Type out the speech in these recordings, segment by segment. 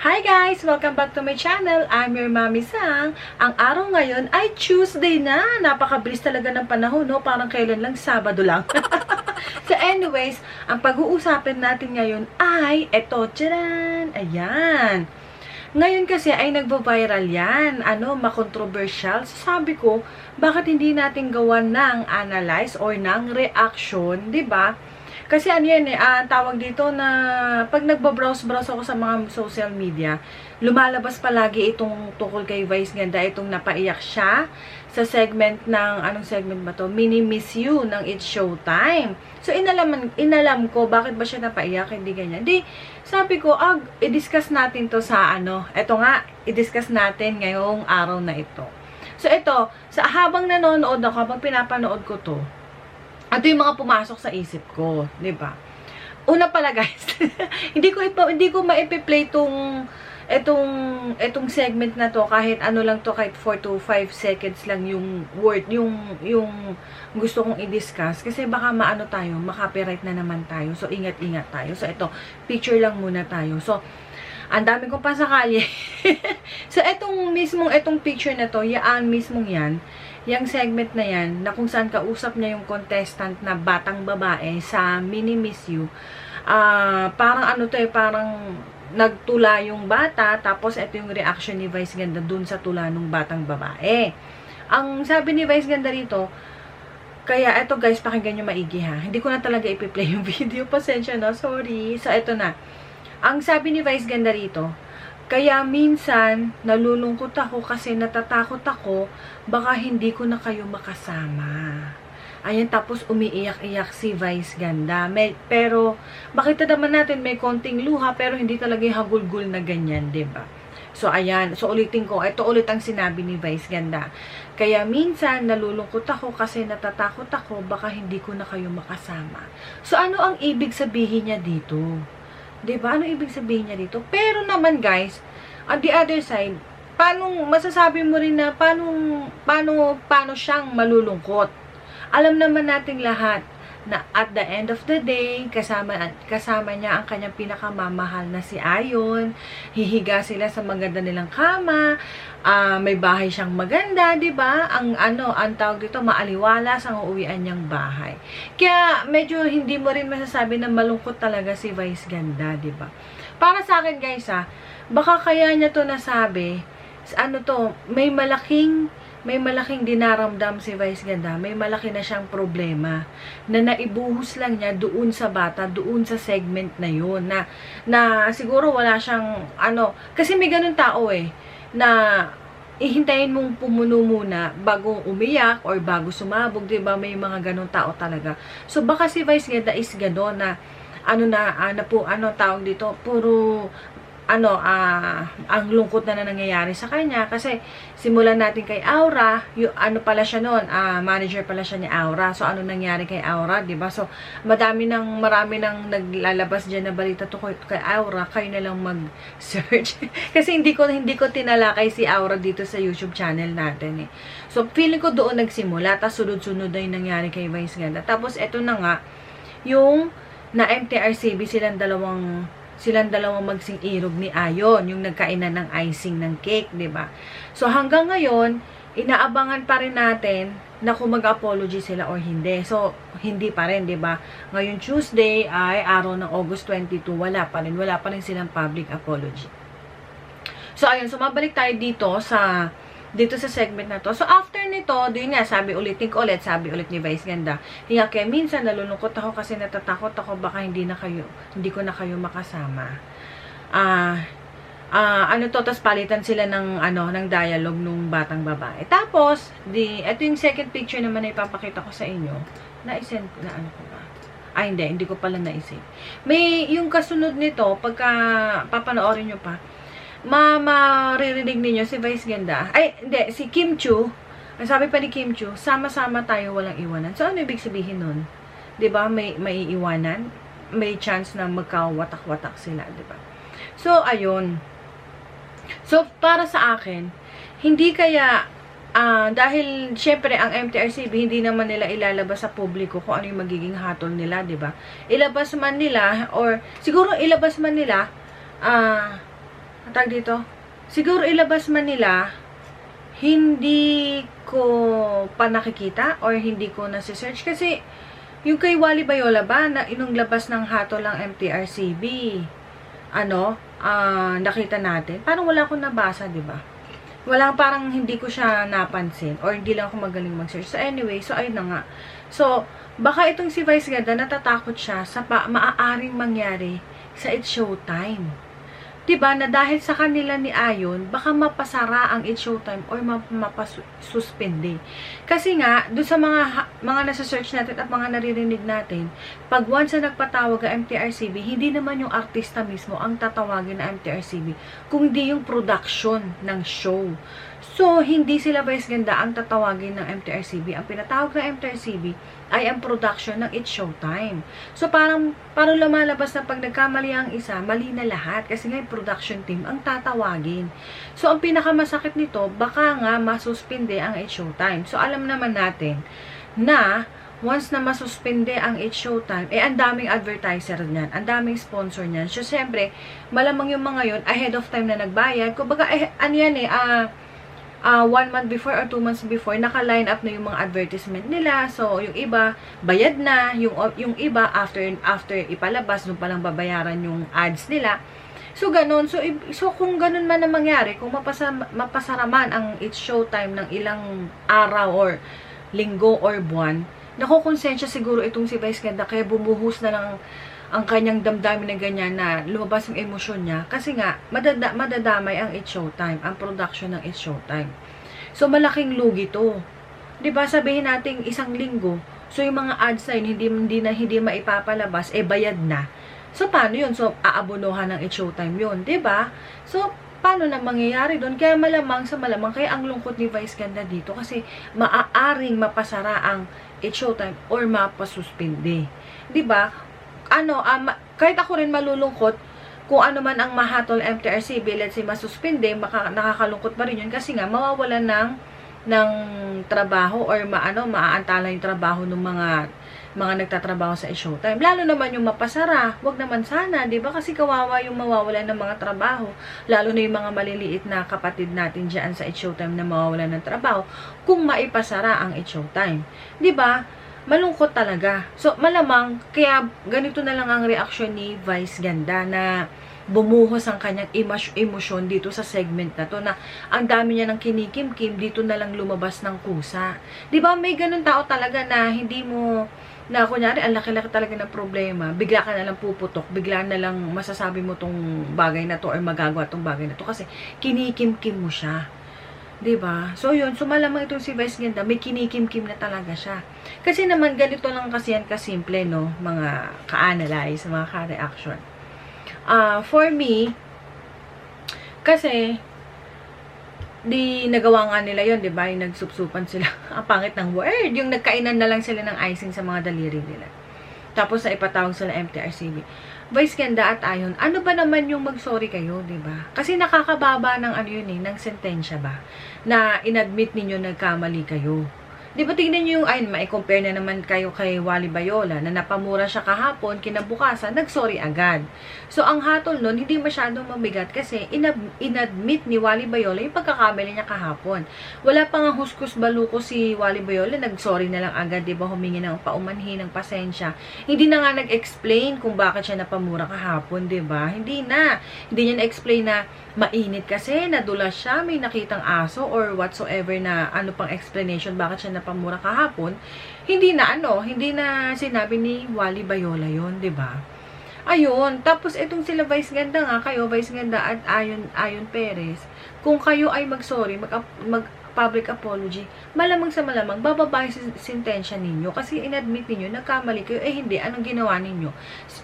Hi guys! Welcome back to my channel. I'm your Mami Sang. Ang araw ngayon ay Tuesday na. Napakabilis talaga ng panahon, no? Parang kailan lang, Sabado lang. so anyways, ang pag-uusapin natin ngayon ay, eto, tcharan! Ayan! Ngayon kasi ay nagbo-viral yan. Ano, makontroversial. So sabi ko, bakit hindi natin gawan ng analyze or ng reaction, ba? Kasi ano yan eh, ah, tawag dito na pag nagbo-browse-browse ako sa mga social media, lumalabas palagi itong tukol kay Vice Ganda, itong napaiyak siya sa segment ng, anong segment ba to? Mini Miss You ng It's Showtime. So, inalaman, inalam ko, bakit ba siya napaiyak, hindi ganyan. Di, sabi ko, ah, i-discuss natin to sa ano, eto nga, i-discuss natin ngayong araw na ito. So, ito, sa habang nanonood ako, habang pinapanood ko to, ito yung mga pumasok sa isip ko, 'di ba? Una pala guys, hindi ko ipa, hindi ko maipi-play tong etong etong segment na to kahit ano lang to kahit 4 to 5 seconds lang yung word yung yung gusto kong i-discuss kasi baka maano tayo, ma-copyright na naman tayo. So ingat-ingat tayo. So ito, picture lang muna tayo. So ang dami kong pasakali. so etong mismong etong picture na to, yaan mismong yan yung segment na yan, na kung saan kausap niya yung contestant na batang babae sa Mini Miss You, uh, parang ano to eh, parang nagtula yung bata, tapos ito yung reaction ni Vice Ganda dun sa tula ng batang babae. Ang sabi ni Vice Ganda rito, kaya eto guys, pakinggan nyo maigi ha. Hindi ko na talaga ipi-play yung video. Pasensya na, sorry. So, eto na. Ang sabi ni Vice Ganda rito, kaya minsan, nalulungkot ako kasi natatakot ako, baka hindi ko na kayo makasama. Ayan, tapos umiiyak-iyak si Vice Ganda. May, pero, makita naman natin may konting luha, pero hindi talaga yung hagulgul na ganyan, ba diba? So, ayan. So, ulitin ko. Ito ulit ang sinabi ni Vice Ganda. Kaya minsan, nalulungkot ako kasi natatakot ako, baka hindi ko na kayo makasama. So, ano ang ibig sabihin niya dito? 'Di ba? Ano ibig sabihin niya dito? Pero naman guys, on the other side, paano masasabi mo rin na paano paano paano siyang malulungkot? Alam naman nating lahat na at the end of the day, kasama, kasama niya ang kanyang pinakamamahal na si Ayon. Hihiga sila sa maganda nilang kama. Uh, may bahay siyang maganda, 'di ba? Ang ano, ang tawag dito, maaliwalas ang uuwian niyang bahay. Kaya medyo hindi mo rin masasabi na malungkot talaga si Vice Ganda, 'di ba? Para sa akin, guys, ha, baka kaya niya 'to nasabi, ano to, may malaking may malaking dinaramdam si Vice Ganda, may malaki na siyang problema na naibuhos lang niya doon sa bata, doon sa segment na yun, na, na siguro wala siyang, ano, kasi may ganun tao eh, na ihintayin mong pumuno muna bago umiyak or bago sumabog, 'di ba? May mga ganun tao talaga. So baka si Vice Ganda is gano'n na ano na, ano po, ano tawag dito, puro ano, uh, ang lungkot na, na nangyayari sa kanya kasi simulan natin kay Aura, yung, ano pala siya noon, uh, manager pala siya ni Aura. So ano nangyari kay Aura, ba? So madami nang marami nang naglalabas diyan na balita to kay Aura, kayo na lang mag-search. kasi hindi ko hindi ko tinalakay si Aura dito sa YouTube channel natin eh. So feeling ko doon nagsimula, tapos sunod-sunod na yung nangyari kay Vice Ganda. Tapos eto na nga yung na MTRCB silang dalawang silang dalawang magsing irog ni Ayon, yung nagkainan ng icing ng cake, ba? So hanggang ngayon, inaabangan pa rin natin na kung mag-apology sila or hindi. So, hindi pa rin, ba? Ngayon Tuesday ay araw ng August 22, wala pa rin, wala pa rin silang public apology. So, ayun, sumabalik tayo dito sa dito sa segment na to. So, after nito, din nga, sabi ulitin ko ulit, sabi ulit ni Vice Ganda, hiya kaya minsan nalulungkot ako kasi natatakot ako baka hindi na kayo, hindi ko na kayo makasama. Ah, uh, uh, ano to, tapos palitan sila ng, ano, ng dialogue nung batang babae. Tapos, di, ito yung second picture naman na ipapakita ko sa inyo. Na-send, na ano ko ba? Ay, hindi, hindi ko pala naisip. May, yung kasunod nito, pagka papanoorin nyo pa, ma maririnig ninyo si Vice Ganda. Ay, hindi, si Kim Chu. Ang sabi pa ni Kim Chu, sama-sama tayo walang iwanan. So, ano ibig sabihin nun? ba May, may iwanan. May chance na magkawatak-watak sila, ba So, ayun. So, para sa akin, hindi kaya Uh, dahil, syempre, ang MTRCB, hindi naman nila ilalabas sa publiko kung ano yung magiging hatol nila, ba Ilabas man nila, or, siguro ilabas man nila, ah, uh, ang tawag dito, siguro ilabas man nila, hindi ko pa nakikita or hindi ko nasi-search. Kasi yung kay Wally Bayola ba na inong labas ng hatol ng MTRCB ano ah, nakita natin parang wala akong nabasa di ba? Wala parang hindi ko siya napansin or hindi lang ako magaling mag-search. So anyway so ayun na nga. So baka itong si Vice Ganda natatakot siya sa pa maaaring mangyari sa It's Showtime 'di ba na dahil sa kanila ni Ayon, baka mapasara ang It's Showtime or map mapasuspende. Kasi nga, doon sa mga mga nasa search natin at mga naririnig natin, pag once na nagpatawag ang MTRCB, hindi naman yung artista mismo ang tatawagin na MTRCB, kundi yung production ng show. So, hindi sila Vice Ganda ang tatawagin ng MTRCB. Ang pinatawag ng MTRCB ay ang production ng It's Showtime. So, parang, parang lumalabas na pag nagkamali ang isa, mali na lahat. Kasi nga production team ang tatawagin. So, ang pinakamasakit nito, baka nga masuspinde ang It's Showtime. So, alam naman natin na once na masuspende ang It's Showtime, eh, ang daming advertiser niyan, ang daming sponsor niyan. So, syempre, malamang yung mga yun, ahead of time na nagbayad. Kumbaga, eh, ano yan eh, ah, ah, one month before or two months before, naka-line up na yung mga advertisement nila. So, yung iba, bayad na. Yung, yung iba, after, after ipalabas, doon palang babayaran yung ads nila. So, ganun. So, so kung ganun man ang mangyari, kung mapasa, mapasaraman ang It's Showtime ng ilang araw or linggo or buwan, nakukonsensya siguro itong si Vice Ganda kaya bumuhos na lang ang kanyang damdamin na ganyan na lumabas yung emosyon niya kasi nga madada, madadamay ang It's Showtime, ang production ng It's Showtime. So malaking lugi to. 'Di ba sabihin nating isang linggo, so yung mga ads na yun hindi hindi na hindi maipapalabas eh bayad na. So paano 'yun? So aabonohan ng It's Showtime 'yun, 'di ba? So paano na mangyayari doon? Kaya malamang sa malamang kaya ang lungkot ni Vice Ganda dito kasi maaaring mapasara ang It's Showtime or mapasuspindi. 'Di ba? Ano, um, kahit ako rin malulungkot kung ano man ang mahatol MTRCB, let's say masuspinde, maka, nakakalungkot pa rin yun kasi nga mawawalan ng ng trabaho or maano maaantala yung trabaho ng mga mga nagtatrabaho sa showtime. Lalo naman yung mapasara, wag naman sana, 'di ba? Kasi kawawa yung mawawalan ng mga trabaho, lalo na yung mga maliliit na kapatid natin diyan sa showtime na mawawalan ng trabaho kung maipasara ang showtime. 'Di ba? Malungkot talaga. So, malamang, kaya ganito na lang ang reaksyon ni Vice Ganda na bumuhos ang kanyang emosyon dito sa segment na to na ang dami niya ng kinikim-kim dito na lang lumabas ng kusa. 'Di ba may ganun tao talaga na hindi mo na kunyari ang laki-laki talaga ng problema, bigla ka na lang puputok, bigla na lang masasabi mo tong bagay na to or magagawa tong bagay na to kasi kinikim-kim mo siya. 'Di ba? So yun, so malamang itong si Vice Ganda, may kinikim-kim na talaga siya. Kasi naman ganito lang kasi yan kasimple, no, mga ka-analyze, mga ka-reaction. Ah, for me, kasi di nagawa nga nila yon, 'di ba? Yung nagsupsupan sila. Ang pangit ng word, yung nagkainan na lang sila ng icing sa mga daliri nila. Tapos na ipatawag sila MTRCB. Vice Ganda at Ayon, ano ba naman yung mag-sorry kayo, 'di ba? Kasi nakakababa ng ano yun eh, ng sentensya ba na inadmit ninyo nagkamali kayo. Di ba tingnan nyo yung, ayun, mai-compare na naman kayo kay Wally Bayola na napamura siya kahapon, kinabukasan, nag-sorry agad. So, ang hatol nun, hindi masyadong mabigat kasi inab- inadmit ni Wally Bayola yung pagkakamali niya kahapon. Wala pa nga huskus baluko si Wally Bayola, nag-sorry na lang agad, di ba, humingi ng paumanhin ng pasensya. Hindi na nga nag-explain kung bakit siya napamura kahapon, di ba? Hindi na. Hindi niya na-explain na mainit kasi, nadulas siya, may nakitang aso or whatsoever na ano pang explanation bakit siya napamura kahapon. Hindi na ano, hindi na sinabi ni Wally Bayola yon, 'di ba? Ayun, tapos itong sila Vice Ganda nga, kayo Vice Ganda at Ayon Ayon Perez, kung kayo ay mag-sorry, mag, mag public apology, malamang sa malamang, bababa yung sentensya ninyo. Kasi inadmit ninyo, nagkamali kayo, eh hindi, anong ginawa ninyo?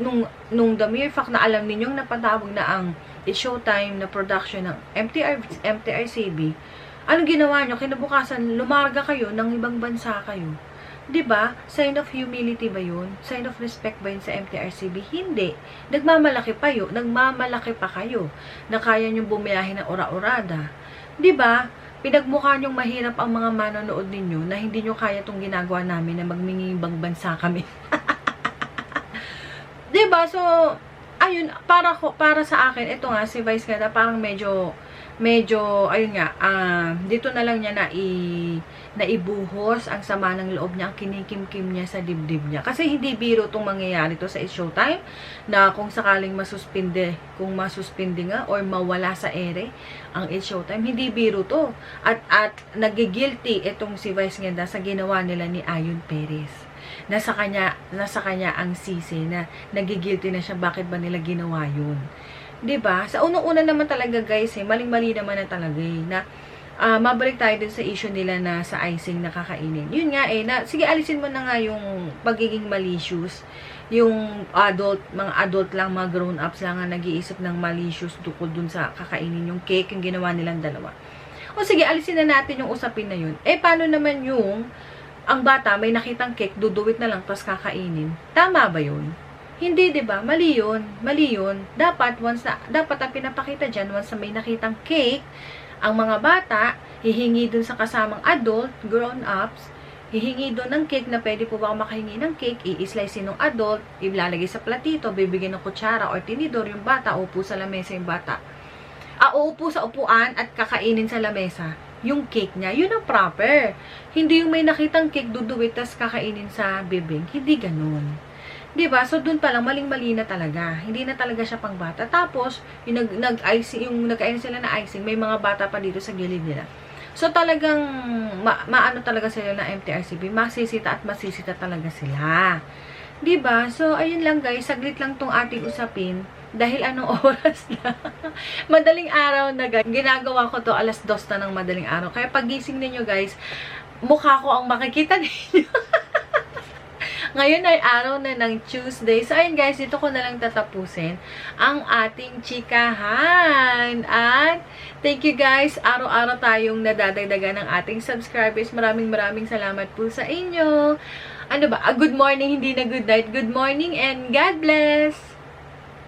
Nung, nung the mere fact na alam ninyong napatawag na ang Showtime na production ng MTR, MTRCB, anong ginawa nyo? Kinabukasan, lumarga kayo ng ibang bansa kayo. ba? Sign of humility ba 'yun? Sign of respect ba 'yun sa MTRCB? Hindi. Nagmamalaki pa 'yo, nagmamalaki pa kayo. Na kaya niyo bumiyahe ng ora-orada. ba? Pinagmukha niyong mahirap ang mga manonood ninyo na hindi niyo kaya tong ginagawa namin na magmingibang bansa kami. ba? So, ayun, para para sa akin, ito nga, si Vice ganda, parang medyo, medyo, ayun nga, ah, dito na lang niya na i naibuhos ang sama ng loob niya, ang kinikim-kim niya sa dibdib niya. Kasi hindi biro itong mangyayari to sa It's Showtime, na kung sakaling masuspinde, kung masuspinde nga, or mawala sa ere, ang It's Showtime, hindi biro to. At, at nagigilty itong si Vice Ganda sa ginawa nila ni Ayon Perez. Nasa kanya, nasa kanya ang sisi na nagigilty na siya, bakit ba nila ginawa yun? 'di ba? Sa unang-una naman talaga guys, eh, maling-mali naman na talaga eh, na ah, mabalik tayo dun sa issue nila na sa icing na kakainin. Yun nga eh, na, sige alisin mo na nga yung pagiging malicious. Yung adult, mga adult lang, mga grown-ups lang ang nag-iisip ng malicious tukol dun sa kakainin yung cake, yung ginawa nilang dalawa. O sige, alisin na natin yung usapin na yun. Eh, paano naman yung ang bata may nakitang cake, duduwit na lang, tapos kakainin. Tama ba yun? Hindi, 'di ba? Mali 'yun. Mali 'yun. Dapat once na dapat ang pinapakita diyan once na may nakitang cake, ang mga bata hihingi dun sa kasamang adult, grown ups, hihingi doon ng cake na pwede po ba makahingi ng cake, i-slice ng adult, ilalagay sa platito, bibigyan ng kutsara or tinidor yung bata, upo sa lamesa yung bata. Ah, uupo sa upuan at kakainin sa lamesa yung cake niya. Yun ang proper. Hindi yung may nakitang cake, duduwit, tas kakainin sa bibig. Hindi ganun. ba? So doon pa lang maling-mali na talaga. Hindi na talaga siya pang bata. Tapos yung nag nag-icing yung nag sila na icing, may mga bata pa dito sa gilid nila. So talagang ma maano talaga sila na MTRCB, masisita at masisita talaga sila. ba? So ayun lang guys, saglit lang tong ating usapin dahil anong oras na. madaling araw na guys. Ginagawa ko to alas dos na ng madaling araw. Kaya pagising ninyo guys, mukha ko ang makikita ninyo. Ngayon ay araw na ng Tuesday. So, ayun guys, dito ko na lang tatapusin ang ating chikahan. At, thank you guys. Araw-araw tayong nadadagdagan ng ating subscribers. Maraming maraming salamat po sa inyo. Ano ba? A good morning, hindi na good night. Good morning and God bless!